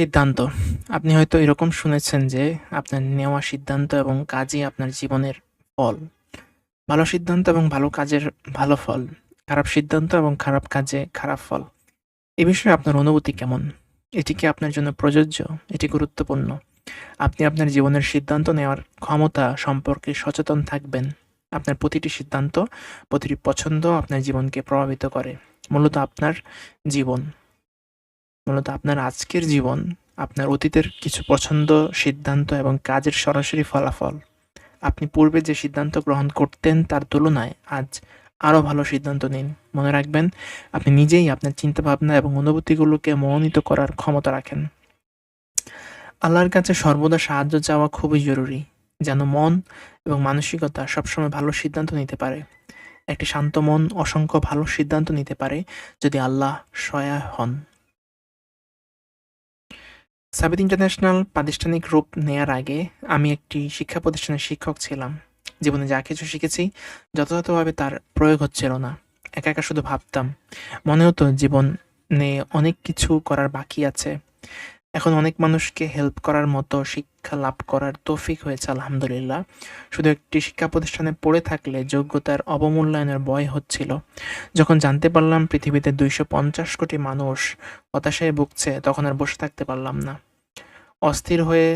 সিদ্ধান্ত। আপনি হয়তো এরকম শুনেছেন যে, আপনার নেওয়া সিদ্ধান্ত এবং কাজই আপনার জীবনের ফল। ভালো সিদ্ধান্ত এবং ভালো কাজের ভালো ফল। খারাপ সিদ্ধান্ত এবং খারাপ কাজে খারাপ ফল। এ বিষয়ে আপনার অনুভূতি কেমন? এটি কি আপনার জন্য প্রযোজ্য? এটি গুরুত্বপূর্ণ। আপনি আপনার জীবনের সিদ্ধান্ত নেওয়ার ক্ষমতা সম্পর্কে সচেতন থাকবেন। আপনার প্রতিটি সিদ্ধান্ত, প্রতিটি পছন্দ আপনার জীবনকে প্রভাবিত করে। মূলত আপনার জীবন মূলত আপনার আজকের জীবন আপনার অতীতের কিছু পছন্দ, সিদ্ধান্ত এবং কাজের সরাসরি ফলাফল। আপনি পূর্বে যে সিদ্ধান্ত গ্রহণ করতেন তার তুলনায় আজ আরও ভালো সিদ্ধান্ত নিন। মনে রাখবেন, আপনি নিজেই আপনার চিন্তাভাবনা এবং অনুভূতিগুলোকে মনোনীত করার ক্ষমতা রাখেন। আল্লাহর কাছে সর্বদা সাহায্য চাওয়া খুবই জরুরি, যেন মন এবং মানসিকতা সবসময় ভালো সিদ্ধান্ত নিতে পারে। একটি শান্ত মন অসংখ্য ভালো সিদ্ধান্ত নিতে পারে যদি আল্লাহ সহায় হন। সাবিত ইন্টারন্যাশনাল প্রাতিষ্ঠানিক রূপ নেয়ার আগে আমি একটি শিক্ষা প্রতিষ্ঠানের শিক্ষক ছিলাম। জীবনে যা কিছু শিখেছি যথাযথভাবে তার প্রয়োগ হচ্ছিল না। একা, একা শুধু ভাবতাম। মনে হতো জীবনে অনেক কিছু করার বাকি আছে। এখন অনেক মানুষকে হেল্প করার মতো শিক্ষা লাভ করার তৌফিক হয়েছে আলহামদুলিল্লাহ। শুধু একটি শিক্ষা প্রতিষ্ঠানে পড়ে থাকলে যোগ্যতার অবমূল্যায়নের ভয় হচ্ছিল। যখন জানতে পারলাম পৃথিবীতে ২৫০ কোটি মানুষ হতাশায় ভুগছে তখন আর বসে থাকতে পারলাম না। অস্থির হয়ে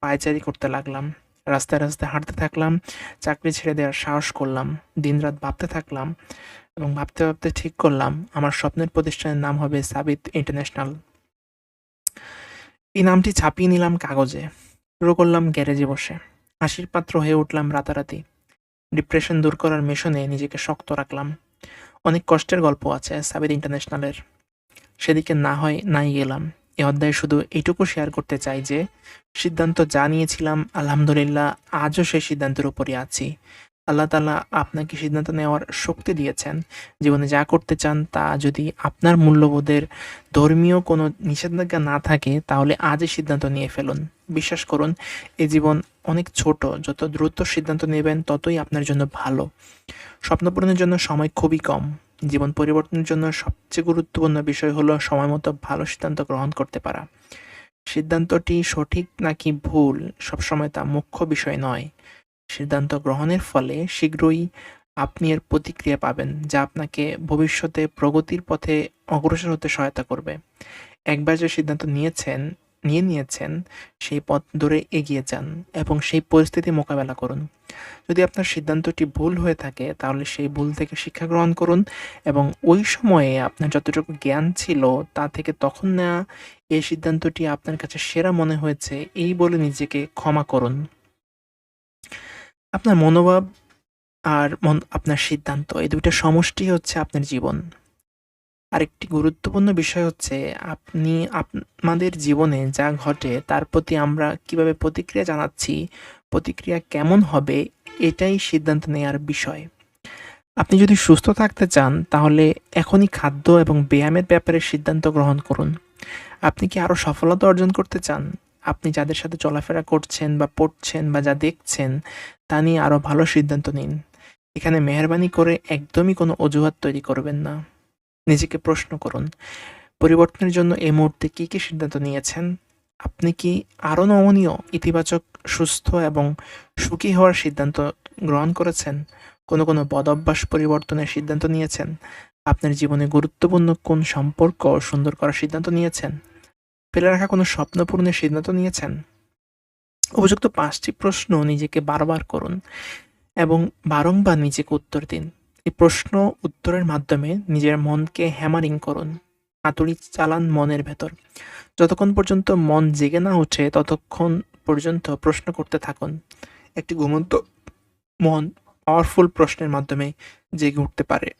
পায়চারি করতে লাগলাম। রাস্তায়, রাস্তায় হাঁটতে থাকলাম। চাকরি ছেড়ে দেওয়ার সাহস করলাম। দিনরাত ভাবতে থাকলাম এবং ভাবতে, ভাবতে ঠিক করলাম আমার স্বপ্নের প্রতিষ্ঠানের নাম হবে সাবিত ইন্টারন্যাশনাল। এই নামটি ছাপিয়ে নিলাম কাগজে। শুরু করলাম গ্যারেজে বসে। হাসির পাত্র হয়ে উঠলাম রাতারাতি। ডিপ্রেশন দূর করার মিশনে নিজেকে শক্ত রাখলাম। অনেক কষ্টের গল্প আছে সাবিত ইন্টারন্যাশনালের। সেদিকে না হয় নাই গেলাম। এ অধ্যায়ে শুধু এইটুকু শেয়ার করতে চাই যে, সিদ্ধান্ত যা নিয়েছিলাম আলহামদুলিল্লাহ আজও সেই সিদ্ধান্তের উপরই আছি। আল্লাহ তালা আপনাকে সিদ্ধান্ত নেওয়ার শক্তি দিয়েছেন। জীবনে যা করতে চান তা যদি আপনার মূল্যবোধের ধর্মীয় কোনো নিষেধাজ্ঞা না থাকে, তাহলে আজই সিদ্ধান্ত নিয়ে ফেলুন। বিশ্বাস করুন, এ জীবন অনেক ছোট। যত দ্রুত সিদ্ধান্ত নেবেন, ততই আপনার জন্য ভালো। স্বপ্নপূরণের জন্য সময় খুবই কম। জীবন পরিবর্তনের জন্য সবচেয়ে গুরুত্বপূর্ণ বিষয় হলো সময় মতো ভালো সিদ্ধান্ত গ্রহণ করতে পারা। সিদ্ধান্তটি সঠিক নাকি ভুল সবসময় তা মুখ্য বিষয় নয়। সিদ্ধান্ত গ্রহণের ফলে শীঘ্রই আপনি এর প্রতিক্রিয়া পাবেন, যা আপনাকে ভবিষ্যতে প্রগতির পথে অগ্রসর হতে সহায়তা করবে। একবার যে সিদ্ধান্ত নিয়েছেন, নিয়ে নিয়েছেন, সেই পথ ধরে এগিয়ে যান এবং সেই পরিস্থিতি মোকাবেলা করুন। যদি আপনার সিদ্ধান্তটি ভুল হয়ে থাকে, তাহলে সেই ভুল থেকে শিক্ষা গ্রহণ করুন এবং ওই সময়ে আপনার যতটুকু জ্ঞান ছিল তা থেকে তখন নেওয়া এই সিদ্ধান্তটি আপনার কাছে সেরা মনে হয়েছে, এই বলে নিজেকে ক্ষমা করুন। আপনার মনোভাব আর মন আপনার সিদ্ধান্ত এই ২ টা সমষ্টি হচ্ছে আপনার জীবন। আরেকটি গুরুত্বপূর্ণ বিষয় হচ্ছে আপনি আমাদের জীবনে যা ঘটে তার প্রতি আমরা কীভাবে প্রতিক্রিয়া জানাচ্ছি, প্রতিক্রিয়া কেমন হবে এটাই সিদ্ধান্ত নেওয়ার বিষয়। আপনি যদি সুস্থ থাকতে চান তাহলে এখনই খাদ্য এবং ব্যায়ামের ব্যাপারে সিদ্ধান্ত গ্রহণ করুন। আপনি কি আরও সফলতা অর্জন করতে চান? আপনি যাদের সাথে চলাফেরা করছেন বা পড়ছেন বা যা দেখছেন তা নিয়ে আরও ভালো সিদ্ধান্ত নিন। এখানে মেহেরবানি করে একদমই কোনো অজুহাত তৈরি করবেন না। নিজেকে প্রশ্ন করুন, পরিবর্তনের জন্য এই মুহূর্তে কী, কী সিদ্ধান্ত নিয়েছেন? আপনি কি আরও নমনীয়, ইতিবাচক, সুস্থ এবং সুখী হওয়ার সিদ্ধান্ত গ্রহণ করেছেন? কোনো, কোনো বদঅভ্যাস পরিবর্তনের সিদ্ধান্ত নিয়েছেন? আপনার জীবনে গুরুত্বপূর্ণ কোন সম্পর্ক সুন্দর করার সিদ্ধান্ত নিয়েছেন? ফেলে রাখা কোনো স্বপ্ন পূরণের সিদ্ধান্ত নিয়েছেন? উপযুক্ত পাঁচটি প্রশ্ন নিজেকে বারবার করুন এবং বারংবার নিজেকে উত্তর দিন। এই প্রশ্ন উত্তরের মাধ্যমে নিজের মনকে হ্যামারিং করুন। হাতুড়ি চালান মনের ভেতর। যতক্ষণ পর্যন্ত মন জেগে না ওঠে, ততক্ষণ পর্যন্ত প্রশ্ন করতে থাকুন। একটি ঘুমন্ত, মন পাওয়ারফুল প্রশ্নের মাধ্যমে জেগে উঠতে পারে।